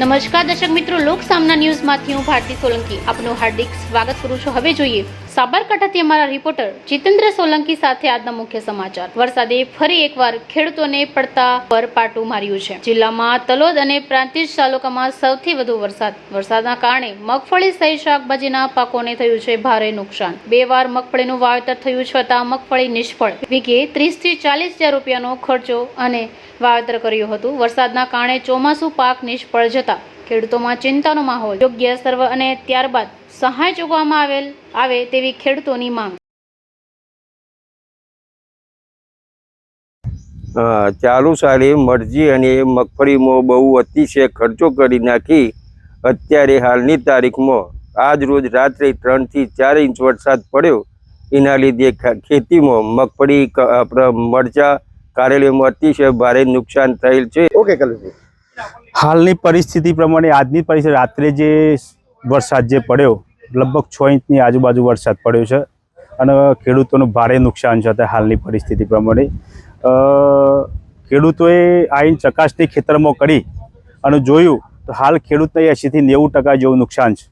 નમસ્કાર દર્શક મિત્રો લોક સામના ન્યૂઝમાંથી હું ભારતી સોલંકી. આપનું હાર્દિક સ્વાગત કરું છું. હવે જોઈએ સાબરકાંઠાથી અમારા રિપોર્ટર જીતેન્દ્ર સોલંકી સાથે આજના મુખ્ય સમાચાર. વરસાદે ફરી એકવાર ખેડૂતોને પડતા પર પાટું માર્યું છે. જિલ્લામાં તલોદ અને પ્રાંતિજ તાલુકામાં સૌથી વધુ વરસાદ. વરસાદના કારણે મગફળી સહિત શાકભાજીના પાકોને થયું છે ભારે નુકસાન. બે વાર મગફળીનું વાવેતર થયું છતાં મગફળી નિષ્ફળ. વીઘે ત્રીસથી ચાલીસ હજાર રૂપિયાનો ખર્ચો અને વાવેતર કર્યું હતું. વરસાદના કારણે ચોમાસું પાક નિષ્ફળ જતા ખેડૂતોમાં ચિંતાનો માહોલ. યોગ્ય સર્વ અને ત્યારબાદ સહાય ચૂકવામાં આવેલ આવે તેવી ખેડૂતોની માંગ. ચાલુ સાલે મરજી અને મગફળીમાં બહુ અતિશય ખર્ચો કરી નાખી. અત્યારે હાલની તારીખમાં આજ રોજ રાત્રે ત્રણથી ચાર ઇંચ વરસાદ પડ્યો. એના લીધે ખેતીમાં મગફળી મરચા કારેલીમાં અતિશય ભારે નુકસાન થયેલ છે. ઓકે કલુજી હાલની પરિસ્થિતિ પ્રમાણે આજની પરિસ્થિતિ, રાત્રે જે વરસાદ જે પડ્યો, લગભગ છ ઇંચની આજુબાજુ વરસાદ પડ્યો છે અને ખેડૂતોનું ભારે નુકસાન છે અત્યારે હાલની પરિસ્થિતિ પ્રમાણે. ખેડૂતોએ આઈન ચકાસણી ખેતરમાં કરી અને જોયું તો હાલ ખેડૂતને એંશીથી નેવું ટકા જેવું નુકસાન છે.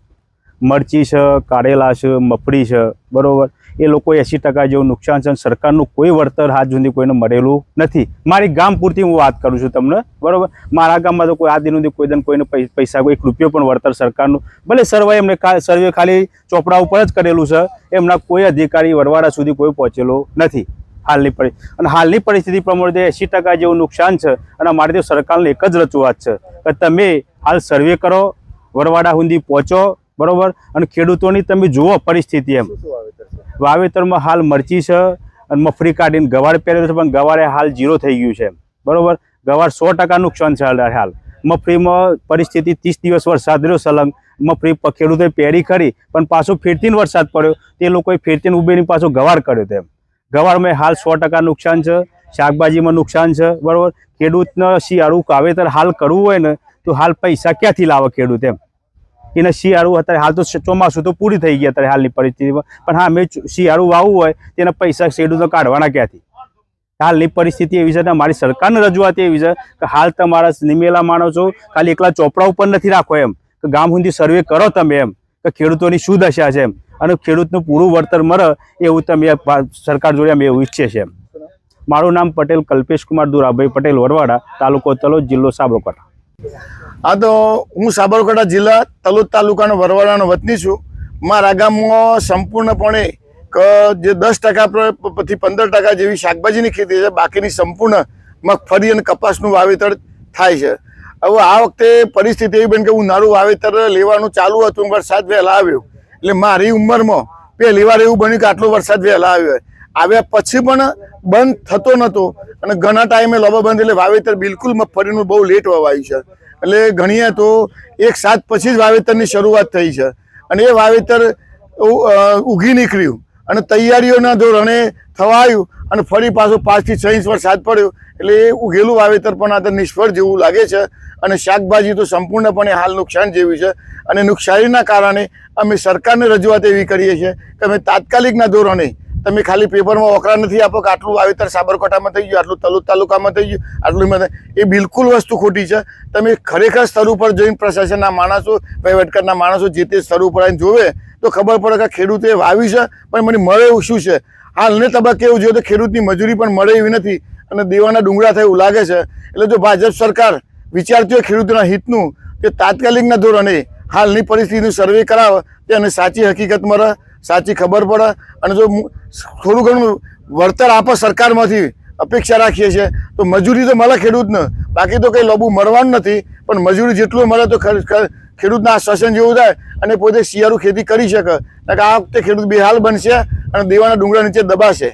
મરચી છે, કારેલા છે, મફળી છે, બરાબર? એ લોકો એંસી ટકા જેવું નુકસાન છે સરકારનું કોઈ વળતર હાથ સુધી કોઈને મળેલું નથી. મારી ગામ પૂરતી હું વાત કરું છું તમને, બરાબર? મારા ગામમાં તો કોઈ આ દિન સુધી કોઈ દિન કોઈને પૈસા કોઈ એક રૂપિયો પણ વળતર સરકારનું, ભલે સર્વે એમને સર્વે ખાલી ચોપડા ઉપર જ કરેલું છે, એમના કોઈ અધિકારી વરવાડા સુધી કોઈ પહોંચેલો નથી. હાલની પરિસ્થિતિ અને હાલની પરિસ્થિતિ પ્રમાણે એંસી ટકા જેવું નુકસાન છે અને અમારે તો સરકારને એક જ રજૂઆત છે કે તમે હાલ સર્વે કરો, વરવાડા સુધી પહોંચો બરોબર? અને ખેડૂતોની તમે જુઓ પરિસ્થિતિ એમ. વાવેતરમાં હાલ મરચી છે અને મફરી કાઢીને ગવાર પહેરેલો છે પણ ગવારે હાલ જીરો થઈ ગયું છે બરોબર? ગવાર સો ટકા નુકસાન છે હાલ મફરીમાં પરિસ્થિતિ ત્રીસ દિવસ વરસાદ રહ્યો સલંગ. મફરી ખેડૂતોએ પહેરી કરી પણ પાછો ફેરતીને વરસાદ પડ્યો. તે લોકોએ ફેરતીને ઉભેની પાછો ગવાર કર્યો તેમ. ગવારમાં હાલ સો ટકા નુકસાન છે શાકભાજીમાં નુકસાન છે બરાબર? ખેડૂતને શિયાળું વાવેતર હાલ કરવું હોય ને તો હાલ પૈસા ક્યાંથી લાવે ખેડૂત એમ? એને શિયાળું અત્યારે હાલ તો ચોમાસું તો પૂરી થઈ ગઈ અત્યારે હાલની પરિસ્થિતિમાં પણ હા, મેં શિયાળું વાવવું હોય, તેના પૈસા ખેડૂતો કાઢવાના ક્યાંથી? હાલની પરિસ્થિતિ એવી છે ને મારી સરકારની રજૂઆત એવી છે કે હાલ તમારા નિમેલા માણસો ખાલી એકલા ચોપડા ઉપર નથી રાખો એમ. કે ગામ સુધી સર્વે કરો તમે એમ. કે ખેડૂતોની શું દશા છે એમ. અને ખેડૂતનું પૂરું વળતર મળે એવું તમે સરકાર જોડે અમે એવું ઈચ્છીએ છીએ એમ. મારું નામ પટેલ કલ્પેશ કુમાર દુરાભાઈ પટેલ, વરવાડા, તાલુકો તલોદ જિલ્લો સાબરકાંઠા. હા, તો હું સાબરકાંઠા જિલ્લા તલોદ તાલુકાનો વરવાડાનો વતની છું. મારા ગામમાં સંપૂર્ણપણે જે દસ ટકા પછી પંદર ટકા જેવી શાકભાજીની ખેતી છે, બાકીની સંપૂર્ણ મગફળી અને કપાસનું વાવેતર થાય છે. હવે આ વખતે પરિસ્થિતિ એવી બની કે ઉનાળું વાવેતર લેવાનું ચાલુ હતું, વરસાદ વહેલા આવ્યો. એટલે મારી ઉંમરમાં પહેલી વાર એવું બન્યું કે આટલો વરસાદ વહેલા આવ્યો. આવ્યા પછી પણ બંધ થતો નહોતો અને ઘણા ટાઈમે લોબા બંધ એટલે વાવેતર બિલકુલ મગફળીનું બહુ લેટ વવાયું છે. એટલે ઘણીએ તો એક સાત પછી જ વાવેતરની શરૂઆત થઈ છે. અને એ વાવેતર ઉગી નીકળ્યું. અને તૈયારીઓના ધોરણે થવાયું અને ફરી પાછું પાંચથી છ ઇંચ વરસાદ પડ્યો. એટલે એ ઉઘેલું વાવેતર પણ આ નિષ્ફળ જેવું લાગે છે. અને શાકભાજી તો સંપૂર્ણપણે હાલ નુકસાન જેવી છે. અને નુકસાનીના કારણે અમે સરકારને રજૂઆત એવી કરીએ છીએ કે અમે તાત્કાલિકના ધોરણે તમે ખાલી પેપરમાં વકરા નથી આપો કે આટલું વાવેતર સાબરકાંઠામાં થઈ ગયું, આટલું તલુદ તાલુકામાં થઈ ગયું, આટલું એ બિલકુલ વસ્તુ ખોટી છે. તમે ખરેખર સ્તર ઉપર જઈને પ્રશાસનના માણસો વહીવટકરના માણસો જે તે સ્તર ઉપર આવીને જોવે, તો ખબર પડે કે ખેડૂતે વાવી છે, પણ મને મળે એવું શું છે? હાલને તબક્કે એવું જોઈએ તો ખેડૂતની મજૂરી પણ મળે એવી નથી અને દેવાના ડુંગળા થાય એવું લાગે છે. એટલે જો ભાજપ સરકાર વિચારતી હોય ખેડૂતોના હિતનું, કે તાત્કાલિકના ધોરણે હાલની પરિસ્થિતિનું સર્વે કરાવે તેને સાચી હકીકત મળે સાચી ખબર પડે અને જો થોડું ઘણું વળતર આપે સરકારમાંથી અપેક્ષા રાખીએ છીએ, તો મજૂરી તો મળે ખેડૂતને. બાકી તો કંઈ લોબું મળવાનું નથી, પણ મજૂરી જેટલું મળે તો ખેડૂતના શ્વસન જેવું થાય અને પોતે શિયાળુ ખેતી કરી શકે. કે આ વખતે ખેડૂત બેહાલ બનશે અને દેવાના ડુંગળા નીચે દબાશે.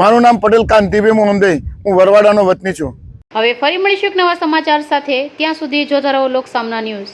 મારું નામ પટેલ કાંતિભાઈ મોહમ્મદે હું વરવાડાનો વતની છું. હવે ફરી મળીશું એક નવા સમાચાર સાથે. ત્યાં સુધી જોતા રહો લોક સામના ન્યૂઝ.